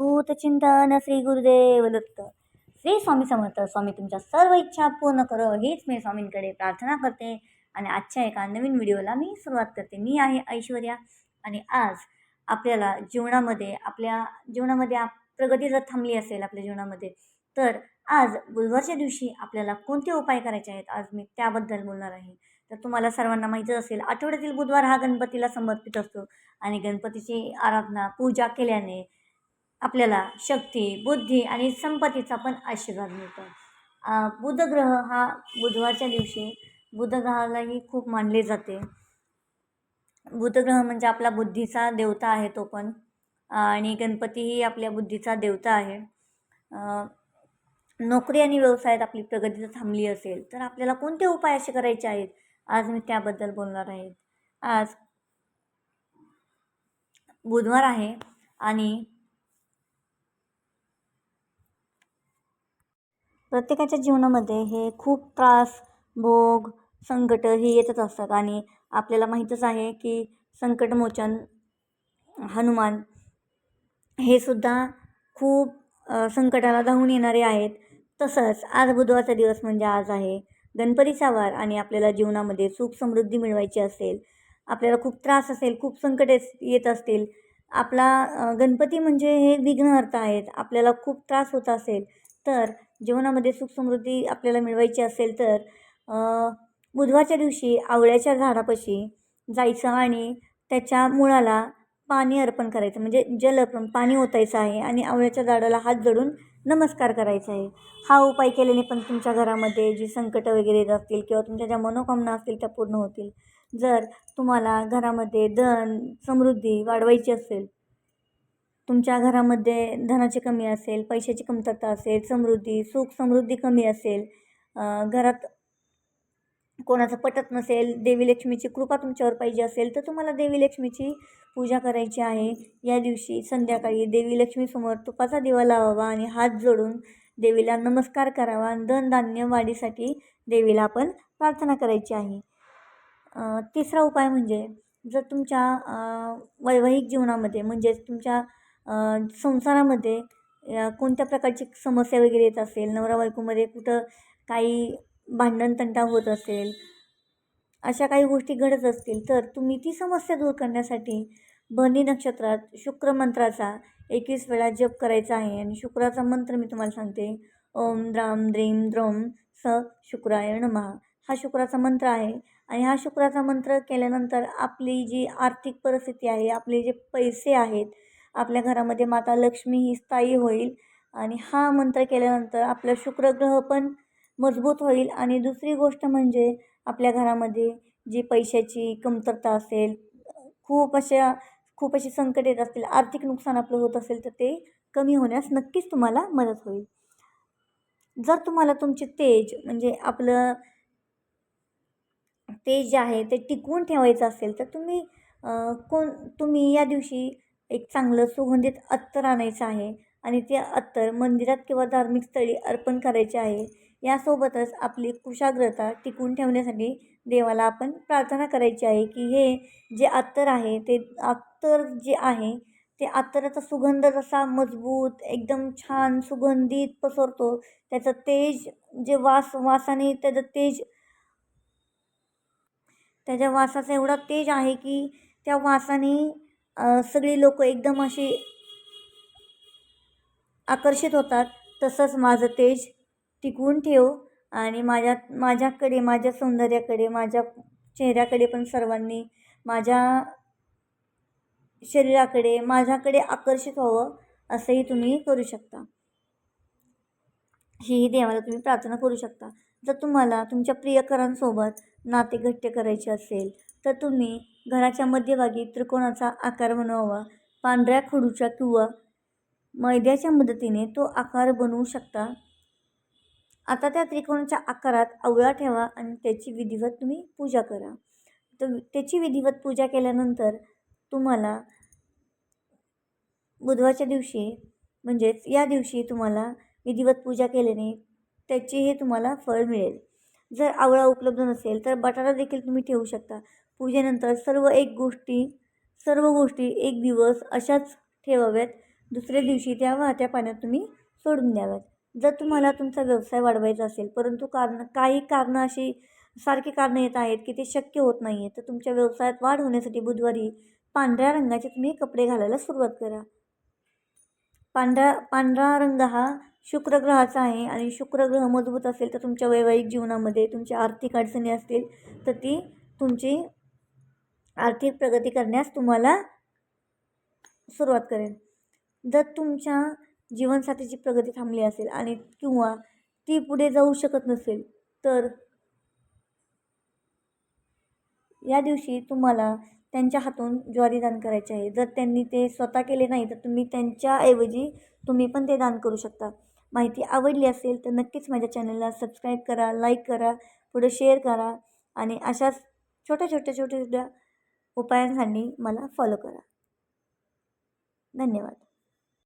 भूतचिंतन श्री गुरुदेव दत्त श्री स्वामी समर्थ स्वामी तुमच्या सर्व इच्छा पूर्ण करो हीच मी स्वामींकडे प्रार्थना करते. आणि आजच्या एका नवीन व्हिडिओला मी सुरुवात करते. मी आहे ऐश्वर्या. आणि आज आपल्याला जीवनामध्ये आपल्या जीवनामध्ये आप प्रगती जर थांबली असेल आपल्या जीवनामध्ये तर आज बुधवारच्या दिवशी आपल्याला कोणते उपाय करायचे आहेत? आज मी त्याबद्दल बोलणार आहे. तर तुम्हाला सर्वांना माहीतच असेल आठवड्यातील बुधवार हा गणपतीला समर्पित असतो. आणि गणपतीची आराधना पूजा केल्याने आपल्याला शक्ती बुद्धी आणि संपत्तीचा पण आशीर्वाद मिळतो. बुधग्रह हा बुधवारच्या दिवशी बुधग्रहालाही खूप मानले जाते. बुधग्रह म्हणजे आपला बुद्धीचा देवता आहे तो पण. आणि गणपतीही आपल्या बुद्धीचा देवता आहे. नोकरी आणि व्यवसायात आपली प्रगती जर थांबली असेल तर आपल्याला कोणते उपाय असे करायचे आहेत? आज मी त्याबद्दल बोलणार आहे. आज बुधवार आहे आणि प्रत्येकाच्या जीवनामध्ये हे खूप त्रास भोग संकट हे येतच असतात. आणि आपल्याला माहीतच आहे की संकटमोचन हनुमान हे सुद्धा खूप संकटाला धावून येणारे आहेत. तसंच आज बुधवारचा दिवस म्हणजे आज आहे गणपतीचा वार आणि आपल्याला जीवनामध्ये सुख समृद्धी मिळवायची असेल आपल्याला खूप त्रास असेल खूप संकट येत- येत असतील आपला गणपती म्हणजे हे विघ्नहर्ता आहेत. आपल्याला खूप त्रास होत असेल तर जीवनामध्ये सुखसमृद्धी आपल्याला मिळवायची असेल तर बुधवारच्या दिवशी आवळ्याच्या झाडापाशी जायचं आणि त्याच्या मुळाला पाणी अर्पण करायचं. म्हणजे जल अर्पण पाणी ओतायचं आहे आणि आवळ्याच्या झाडाला हात जोडून नमस्कार करायचा आहे. हा उपाय केल्याने पण तुमच्या घरामध्ये जी संकटं वगैरे येत असतील किंवा तुमच्या ज्या मनोकामना असतील त्या पूर्ण होतील. जर तुम्हाला घरामध्ये धन समृद्धी वाढवायची असेल तुमच्या घरामध्ये धनाची कमी असेल पैशाची कमतरता असेल समृद्धी सुख समृद्धी कमी असेल घरात कोणाचं पटत नसेल देवी लक्ष्मीची कृपा तुमच्यावर पाहिजे असेल तर तुम्हाला देवी लक्ष्मीची पूजा करायची आहे. या दिवशी संध्याकाळी देवी लक्ष्मीसमोर तुपाचा दिवा लावावा आणि हात जोडून देवीला नमस्कार करावा. आणि धनधान्य वाढीसाठी देवीला आपण प्रार्थना करायची आहे. तिसरा उपाय म्हणजे जर तुमच्या वैवाहिक जीवनामध्ये म्हणजेच तुमच्या संसारामध्ये कोणत्या प्रकारची समस्या वगैरे येत असेल नवरा बायकोमध्ये कुठं काही भांडण तंटा होत असेल अशा काही गोष्टी घडत असतील तर तुम्ही ती समस्या दूर करण्यासाठी बनी नक्षत्रात शुक्र मंत्राचा एकवीस वेळा जप करायचा आहे. आणि शुक्राचा मंत्र मी तुम्हाला सांगते. ओम द्राम द्रीम द्रोम स शुक्राय नमः. हा शुक्राचा मंत्र आहे. आणि हा शुक्राचा मंत्र केल्यानंतर आपली जी आर्थिक परिस्थिती आहे आपले जे पैसे आहेत आपल्या घरामध्ये माता लक्ष्मी ही स्थायी होईल. आणि हा मंत्र केल्यानंतर आपलं शुक्रग्रह पण मजबूत होईल. आणि दुसरी गोष्ट म्हणजे आपल्या घरामध्ये जी पैशाची कमतरता असेल खूप अशा खूप अशी संकट येत असतील आर्थिक नुकसान आपलं होत असेल तर ते कमी होण्यास नक्कीच तुम्हाला मदत होईल. जर तुम्हाला तुमचे तेज म्हणजे आपलं तेज जे आहे ते टिकवून ठेवायचं असेल तर तुम्ही कोण तुम्ही या दिवशी एक चांगलं सुगंधित अत्तर आणायचं आहे आणि ते अत्तर मंदिरात किंवा धार्मिक स्थळी अर्पण करायचे आहे. यासोबतच आपली कुशाग्रता टिकून ठेवण्यासाठी देवाला आपण प्रार्थना करायची आहे की हे जे अत्तर आहे ते अत्तर जे आहे ते अत्तराचा सुगंध जसा मजबूत एकदम छान सुगंधित पसरतो त्याचं तेज जे वास वासाने त्याचं तेज त्याच्या वासाचा एवढा तेज आहे की त्या वासाने सगळी लोक एकदम अशी आकर्षित होतात. तसंच माझं तेज टिकवून ठेव आणि माझ्या माझ्याकडे माझ्या सौंदर्याकडे माझ्या चेहऱ्याकडे पण सर्वांनी माझ्या शरीराकडे माझ्याकडे आकर्षित व्हावं असंही तुम्ही करू शकता. ही देवाला तुम्ही प्रार्थना करू शकता. जर तुम्हाला तुमच्या प्रियकरांसोबत नाते घट्ट करायचे असेल तर तुम्ही घराच्या मध्यभागी त्रिकोणाचा आकार बनवावा. पांढऱ्या खडूच्या किंवा मैद्याच्या मदतीने तो आकार बनवू शकता. आता त्या त्रिकोणाच्या आकारात आवळा ठेवा आणि त्याची विधिवत तुम्ही पूजा करा. तर त्याची विधिवत पूजा केल्यानंतर तुम्हाला बुधवारच्या दिवशी म्हणजेच या दिवशी तुम्हाला विधिवत पूजा केल्याने त्याचेही तुम्हाला फळ मिळेल. जर आवळा उपलब्ध नसेल तर बटाटा देखील तुम्ही ठेवू शकता. पूजेनंतर सर्व एक गोष्टी सर्व गोष्टी एक दिवस अशाच ठेवाव्यात. दुसऱ्या दिवशी त्या वाहत्या पाण्यात तुम्ही सोडून द्याव्यात. जर तुम्हाला तुमचा व्यवसाय वाढवायचा असेल परंतु कारण काही कारणं अशी सारखी कारणं येत आहेत की ते शक्य होत नाही आहे तर तुमच्या व्यवसायात वाढ होण्यासाठी बुधवारी पांढऱ्या रंगाचे तुम्ही कपडे घालायला सुरुवात करा. पांढरा पांढरा रंग हा शुक्र ग्रहाचा आहे आणि शुक्र ग्रह मजबूत असेल तर तुमच्या वैवाहिक जीवनामध्ये तुमच्या आर्थिक अडचणी असतील तर ती तुमची आर्थिक प्रगती करण्यास तुम्हाला सुरुवात करेल. जर तुमच्या जीवनसाथीची प्रगती थांबली असेल आणि किंवा ती पुढे जाऊ शकत नसेल तर या दिवशी तुम्हाला त्यांच्या हातून ज्वारी दान करायचे आहे. जर त्यांनी ते स्वतः केले नाही तर तुम्ही त्यांच्याऐवजी तुम्ही पण ते दान करू शकता. माहिती आवडली असेल तर नक्कीच माझ्या चॅनलला सबस्क्राईब करा लाईक करा पुढे शेअर करा आणि अशाच छोट्या छोट्या छोट्या छोट्या उपायांसाठी मला फॉलो करा. धन्यवाद.